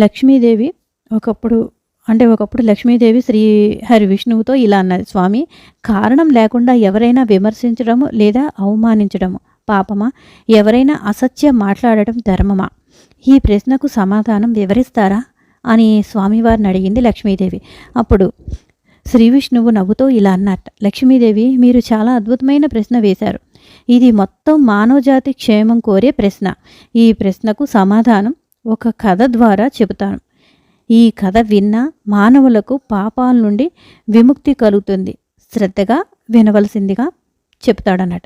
లక్ష్మీదేవి ఒకప్పుడు అంటే ఒకప్పుడు లక్ష్మీదేవి శ్రీ హరి విష్ణువుతో ఇలా అన్నది. స్వామి కారణం లేకుండా ఎవరైనా విమర్శించడము లేదా అవమానించడము పాపమా? ఎవరైనా అసత్యం మాట్లాడటం ధర్మమా? ఈ ప్రశ్నకు సమాధానం వివరిస్తారా? అని స్వామివారిని అడిగింది లక్ష్మీదేవి. అప్పుడు శ్రీ విష్ణువు నవ్వుతో ఇలా అన్నట్ట. లక్ష్మీదేవి మీరు చాలా అద్భుతమైన ప్రశ్న వేశారు. ఇది మొత్తం మానవజాతి క్షేమం కోరే ప్రశ్న. ఈ ప్రశ్నకు సమాధానం ఒక కథ ద్వారా చెబుతాను. ఈ కథ విన్న మానవులకు పాపాల నుండి విముక్తి కలుగుతుంది. శ్రద్ధగా వినవలసిందిగా చెప్తాడన్నట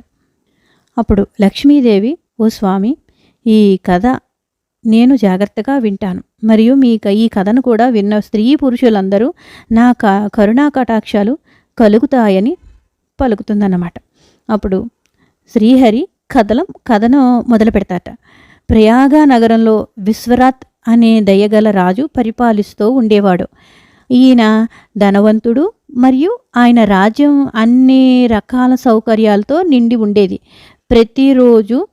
అప్పుడు లక్ష్మీదేవి ఓ స్వామి ఈ కథ నేను జాగ్రత్తగా వింటాను. మరియు మీ క- ఈ కథను కూడా విన్న స్త్రీ పురుషులందరూ నా క కరుణా కటాక్షాలు కలుగుతాయని పలుకుతుందన్నమాట. అప్పుడు శ్రీహరి కథలం కథను మొదలు పెడతాట ప్రయాగ నగరంలో విశ్వరాత్ అనే దయగల రాజు పరిపాలిస్తూ ఉండేవాడు. ఈయన ధనవంతుడు మరియు ఆయన రాజ్యం అన్ని రకాల సౌకర్యాలతో నిండి ఉండేది. ప్రతిరోజు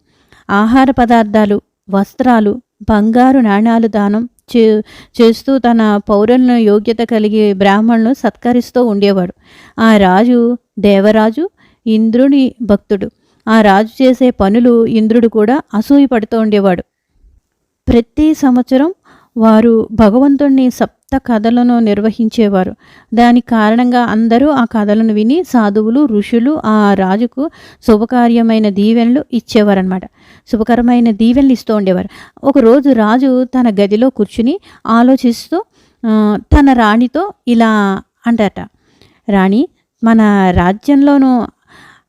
ఆహార పదార్థాలు వస్త్రాలు బంగారు నాణ్యాలు దానం చే చేస్తూ తన పౌరులను యోగ్యత కలిగి బ్రాహ్మణులను సత్కరిస్తూ ఉండేవాడు. ఆ రాజు దేవరాజు ఇంద్రుని భక్తుడు. ఆ రాజు చేసే పనులు ఇంద్రుడు కూడా అసూయ పడుతూ ఉండేవాడు. ప్రతి సంవత్సరం వారు భగవంతుణ్ణి సప్త కథలను నిర్వహించేవారు. దాని కారణంగా అందరూ ఆ కథలను విని సాధువులు ఋషులు ఆ రాజుకు శుభకార్యమైన దీవెనలు ఇచ్చేవారనమాట శుభకరమైన దీవెనలు ఇస్తూ ఉండేవారు. ఒకరోజు రాజు తన గదిలో కూర్చుని ఆలోచిస్తూ తన రాణితో ఇలా అంటట రాణి మన రాజ్యంలోనూ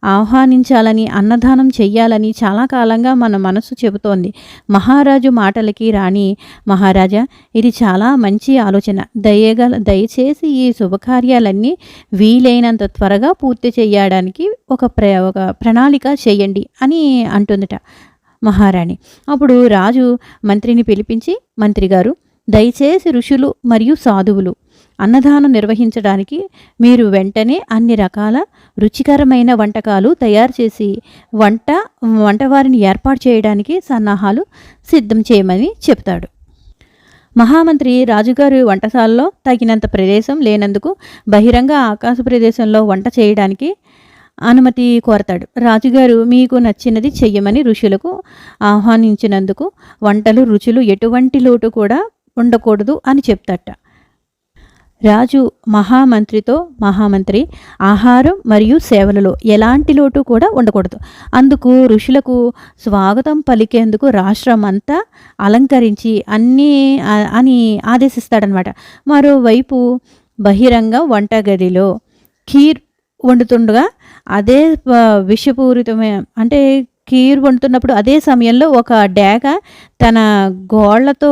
ఆహ్వానించాలని అన్నదానం చెయ్యాలని చాలా కాలంగా మన మనసు చెబుతోంది. మహారాజు మాటలకి రాణి మహారాజా ఇది చాలా మంచి ఆలోచన. దయగల దయచేసి ఈ శుభకార్యాలన్నీ వీలైనంత త్వరగా పూర్తి చేయడానికి ఒక ప్ర ఒక ప్రణాళిక చేయండి అని అంటుందట మహారాణి. అప్పుడు రాజు మంత్రిని పిలిపించి మంత్రి గారు దయచేసి ఋషులు మరియు సాధువులు అన్నదానం నిర్వహించడానికి మీరు వెంటనే అన్ని రకాల రుచికరమైన వంటకాలు తయారు చేసి వంట వంటవారిని ఏర్పాటు చేయడానికి సన్నాహాలు సిద్ధం చేయమని చెప్తాడు మహామంత్రి రాజుగారి వంటశాలలో తగినంత ప్రదేశం లేనందుకు బహిరంగ ఆకాశ ప్రదేశంలో వంట చేయడానికి అనుమతి కోరతాడు. రాజుగారు మీకు నచ్చినది చెయ్యమని ఋషులకు ఆహ్వానించినందుకు వంటలు రుచులు ఎటువంటి లోటు కూడా ఉండకూడదు అని చెప్తాట. రాజు మహామంత్రితో మహామంత్రి ఆహారం మరియు సేవలలో ఎలాంటి లోటు కూడా ఉండకూడదు. అందుకు ఋషులకు స్వాగతం పలికేందుకు రాష్ట్రం అంతా అలంకరించి అన్నీ అని ఆదేశిస్తాడనమాట మరోవైపు బహిరంగ వంటగదిలో ఖీర్ వండుతుండగా అదే విషపూరితమే అంటే ఖీర్ వండుతున్నప్పుడు అదే సమయంలో ఒక డేగ తన గోళ్ళతో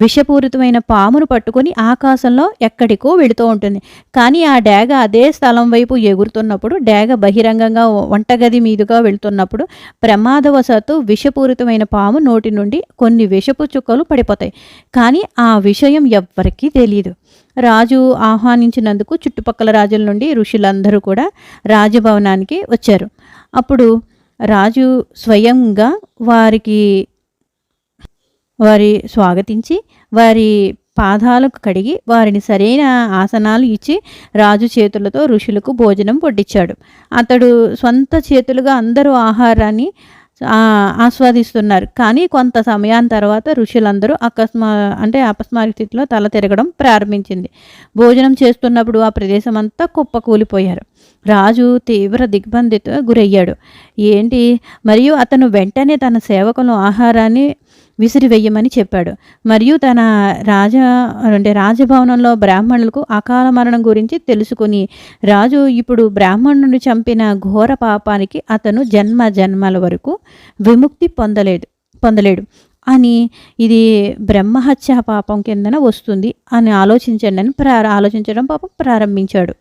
విషపూరితమైన పామును పట్టుకొని ఆకాశంలో ఎక్కడికో వెళుతూ ఉంటుంది. కానీ ఆ డేగ అదే స్థలం వైపు ఎగురుతున్నప్పుడు డేగ బహిరంగంగా వంటగది మీదుగా వెళుతున్నప్పుడు ప్రమాదవశాత్తు విషపూరితమైన పాము నోటి నుండి కొన్ని విషపు చుక్కలు పడిపోతాయి. కానీ ఆ విషయం ఎవ్వరికీ తెలియదు రాజు ఆహ్వానించినందుకు చుట్టుపక్కల రాజుల నుండి ఋషులందరూ కూడా రాజభవనానికి వచ్చారు. అప్పుడు రాజు స్వయంగా వారికి వారి స్వాగతించి వారి పాదాలకు కడిగి వారిని సరైన ఆసనాలు ఇచ్చి రాజు చేతులతో ఋషులకు భోజనం వడ్డించాడు అతడు సొంత చేతులుగా అందరూ ఆహారాన్ని ఆస్వాదిస్తున్నారు. కానీ కొంత సమయాన్ని తర్వాత ఋషులందరూ అకస్మా అంటే అపస్మారక స్థితిలో తల తిరగడం ప్రారంభించింది. భోజనం చేస్తున్నప్పుడు ఆ ప్రదేశం అంతా కుప్పకూలిపోయారు. రాజు తీవ్ర దిగ్బంధిత గురయ్యాడు. ఏంటి? మరియు అతను వెంటనే తన సేవకులు ఆహారాన్ని విసిరివేయమని చెప్పాడు. మరియు తన రాజ అంటే రాజభవనంలో బ్రాహ్మణులకు అకాల మరణం గురించి తెలుసుకుని రాజు ఇప్పుడు బ్రాహ్మణుని చంపిన ఘోర పాపానికి అతను జన్మ జన్మల వరకు విముక్తి పొందలేదు పొందలేడు. అని ఇది బ్రహ్మహత్య పాపం కిందన వస్తుంది అని ఆలోచించండి అని ప్రార ఆలోచించడం పాపం ప్రారంభించాడు.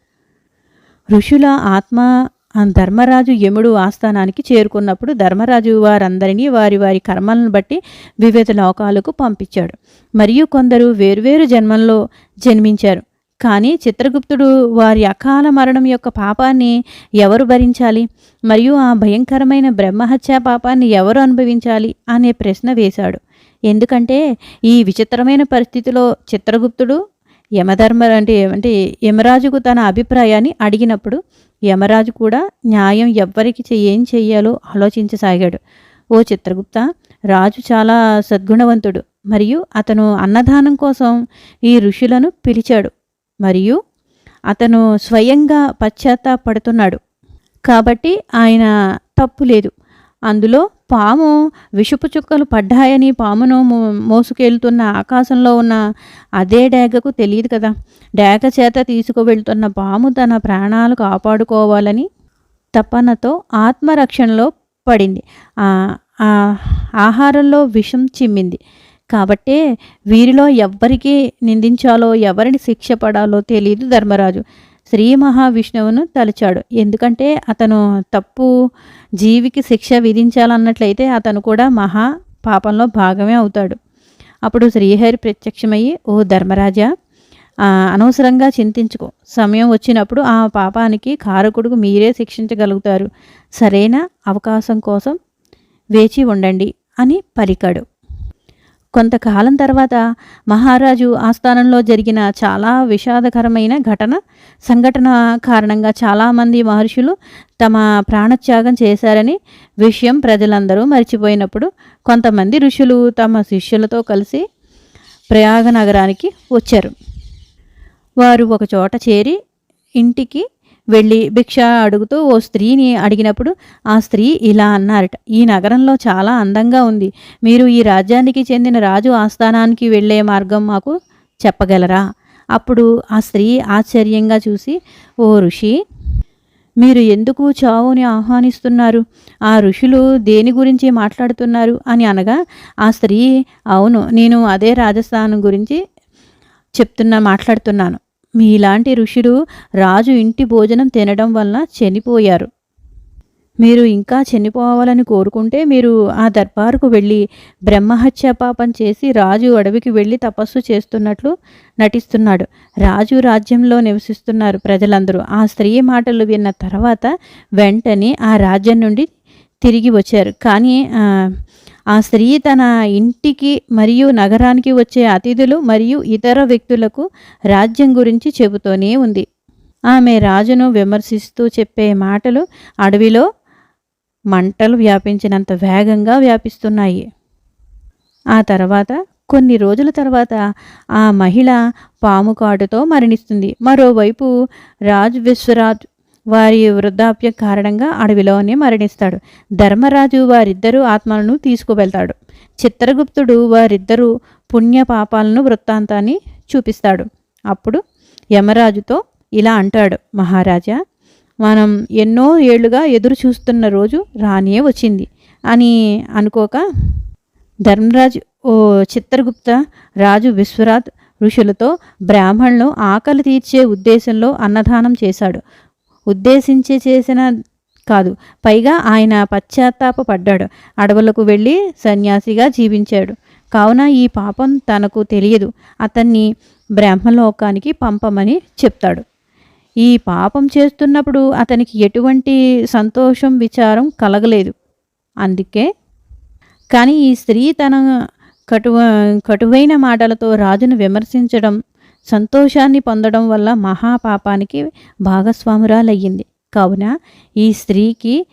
ఋషుల ఆత్మ ధర్మరాజు యముడు ఆస్థానానికి చేరుకున్నప్పుడు ధర్మరాజు వారందరినీ వారి వారి కర్మలను బట్టి వివిధ లోకాలకు పంపించాడు. మరియు కొందరు వేర్వేరు జన్మల్లో జన్మించారు. కానీ చిత్రగుప్తుడు వారి అకాల మరణం యొక్క పాపాన్ని ఎవరు భరించాలి? మరియు ఆ భయంకరమైన బ్రహ్మహత్యా పాపాన్ని ఎవరు అనుభవించాలి? అనే ప్రశ్న వేశాడు. ఎందుకంటే ఈ విచిత్రమైన పరిస్థితిలో చిత్రగుప్తుడు యమధర్మ అంటే అంటే యమరాజుకు తన అభిప్రాయాన్ని అడిగినప్పుడు యమరాజు కూడా న్యాయం ఎవ్వరికి ఏం చెయ్యాలో ఆలోచించసాగాడు. ఓ చిత్రగుప్త రాజు చాలా సద్గుణవంతుడు మరియు అతను అన్నదానం కోసం ఈ ఋషులను పిలిచాడు మరియు అతను స్వయంగా పశ్చాత్తాపడుతున్నాడు. కాబట్టి ఆయన తప్పు లేదు. అందులో పాము విషపు చుక్కలు పడ్డాయని పామును మో- మోసుకెళ్తున్న ఆకాశంలో ఉన్న అదే డేగకు తెలియదు కదా. డేగ చేత తీసుకువెళ్తున్న పాము తన ప్రాణాలు కాపాడుకోవాలని తపనతో ఆత్మరక్షణలో పడింది. ఆ ఆ ఆహారంలో విషం చిమ్మింది. కాబట్టే వీరిలో ఎవ్వరికి నిందించాలో ఎవరిని శిక్ష పడాలో తెలియదు ధర్మరాజు. శ్రీ మహావిష్ణువును తలిచాడు. ఎందుకంటే అతను తప్పు జీవికి శిక్ష విధించాలన్నట్లయితే అతను కూడా మహా పాపంలో భాగమే అవుతాడు. అప్పుడు శ్రీహరి ప్రత్యక్షమయ్యి ఓ ధర్మరాజా అనవసరంగా చింతించుకో. సమయం వచ్చినప్పుడు ఆ పాపానికి కారకుడుకు మీరే శిక్షించగలుగుతారు. సరైన? అవకాశం కోసం వేచి ఉండండి అని పలికాడు. కొంతకాలం తర్వాత మహారాజు ఆస్థానంలో జరిగిన చాలా విషాదకరమైన ఘటన సంఘటన కారణంగా చాలామంది మహర్షులు తమ ప్రాణత్యాగం చేశారని విషయం ప్రజలందరూ మర్చిపోయినప్పుడు కొంతమంది ఋషులు తమ శిష్యులతో కలిసి ప్రయాగ నగరానికి వచ్చారు. వారు ఒకచోట చేరి ఇంటికి వెళ్ళి భిక్ష అడుగుతూ ఓ స్త్రీని అడిగినప్పుడు ఆ స్త్రీ ఇలా అన్నారట ఈ నగరంలో చాలా అందంగా ఉంది. మీరు ఈ రాజ్యానికి చెందిన రాజు ఆస్థానానికి వెళ్ళే మార్గం మాకు చెప్పగలరా? అప్పుడు ఆ స్త్రీ ఆశ్చర్యంగా చూసి ఓ ఋషి మీరు ఎందుకు చావుని ఆహ్వానిస్తున్నారు? ఆ ఋషులు దేని గురించి మాట్లాడుతున్నారు? అని అనగా ఆ స్త్రీ అవును నేను అదే రాజస్థానం గురించి చెప్తున్నా మాట్లాడుతున్నాను. మీలాంటి ఋషుడు రాజు ఇంటి భోజనం తినడం వలన చనిపోయారు. మీరు ఇంకా చనిపోవాలని కోరుకుంటే మీరు ఆ దర్బారుకు వెళ్ళి బ్రహ్మహత్య పాపం చేసి రాజు అడవికి వెళ్ళి తపస్సు చేస్తున్నట్లు నటిస్తున్నాడు. రాజు రాజ్యంలో నివసిస్తున్నారు ప్రజలందరూ. ఆ స్త్రీ మాటలు విన్న తర్వాత వెంటనే ఆ రాజ్యం నుండి తిరిగి వచ్చారు. కానీ ఆ, స్త్రీ తన ఇంటికి మరియు నగరానికి వచ్చే అతిథులు మరియు ఇతర వ్యక్తులకు రాజ్యం గురించి చెబుతూనే ఉంది. ఆమె రాజును విమర్శిస్తూ చెప్పే మాటలు అడవిలో మంటలు వ్యాపించినంత వేగంగా వ్యాపిస్తున్నాయి. ఆ తర్వాత కొన్ని రోజుల తర్వాత ఆ మహిళ పాము కాటుతో మరణిస్తుంది. మరోవైపు రాజ్ విశ్వరాజ్ వారి వృద్ధాప్య కారణంగా అడవిలోనే మరణిస్తాడు. ధర్మరాజు వారిద్దరూ ఆత్మలను తీసుకువెళ్తాడు. చిత్రగుప్తుడు వారిద్దరూ పుణ్య పాపాలను వృత్తాంతాన్ని చూపిస్తాడు. అప్పుడు యమరాజుతో ఇలా అంటాడు మహారాజా మనం ఎన్నో ఏళ్ళుగా ఎదురు చూస్తున్న రోజు రానే వచ్చింది అని అనుకోక ధర్మరాజు ఓ చిత్రగుప్త రాజు విశ్వరాత్ ఋషులతో బ్రాహ్మణులు ఆకలి తీర్చే ఉద్దేశంలో అన్నదానం చేశాడు. ఉద్దేశించి చేసిన కాదు. పైగా ఆయన పశ్చాత్తాప పడ్డాడు అడవులకు వెళ్ళి సన్యాసిగా జీవించాడు. కావున ఈ పాపం తనకు తెలియదు. అతన్ని బ్రహ్మలోకానికి పంపమని చెప్తాడు. ఈ పాపం చేస్తున్నప్పుడు అతనికి ఎటువంటి సంతోషం విచారం కలగలేదు. అందుకే కానీ ఈ స్త్రీ తన కటువ కటువైన మాటలతో రాజును విమర్శించడం సంతోషాన్ని పొందడం వల్ల మహాపాపానికి భాగస్వామురాలయ్యింది. కావున ఈ స్త్రీకి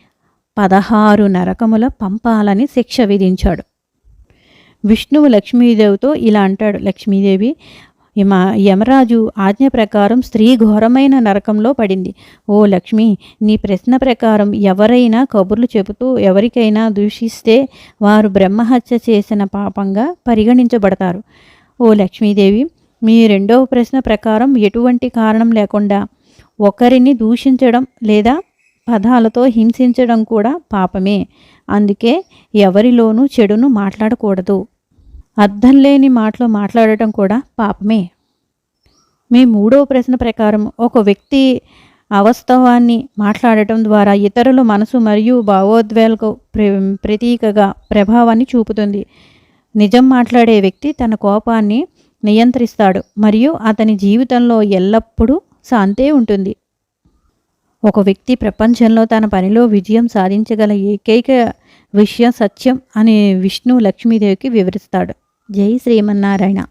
పదహారు నరకముల పంపాలని శిక్ష విధించాడు. విష్ణువు లక్ష్మీదేవితో ఇలా అంటాడు. లక్ష్మీదేవి మా యమరాజు ఆజ్ఞ ప్రకారం స్త్రీ ఘోరమైన నరకంలో పడింది. ఓ లక్ష్మి నీ ప్రశ్న ప్రకారం ఎవరైనా కబుర్లు చెబుతూ ఎవరికైనా దూషిస్తే వారు బ్రహ్మహత్య చేసిన పాపంగా పరిగణించబడతారు. ఓ లక్ష్మీదేవి మీ రెండవ ప్రశ్న ప్రకారం ఎటువంటి కారణం లేకుండా ఒకరిని దూషించడం లేదా పదాలతో హింసించడం కూడా పాపమే. అందుకే ఎవరిలోనూ చెడును మాట్లాడకూడదు. అర్థం లేని మాటలు మాట్లాడటం కూడా పాపమే. మీ మూడవ ప్రశ్న ప్రకారం ఒక వ్యక్తి అవస్తవాన్ని మాట్లాడటం ద్వారా ఇతరుల మనసు మరియు భావోద్వేలకు ప్ర ప్రతీకగా ప్రభావాన్ని చూపుతుంది. నిజం మాట్లాడే వ్యక్తి తన కోపాన్ని నియంత్రిస్తాడు. మరియు అతని జీవితంలో ఎల్లప్పుడూ శాంతే ఉంటుంది. ఒక వ్యక్తి ప్రపంచంలో తన పనిలో విజయం సాధించగల ఏకైక విషయం సత్యం అని విష్ణు లక్ష్మీదేవికి వివరిస్తాడు. జై శ్రీమన్నారాయణ.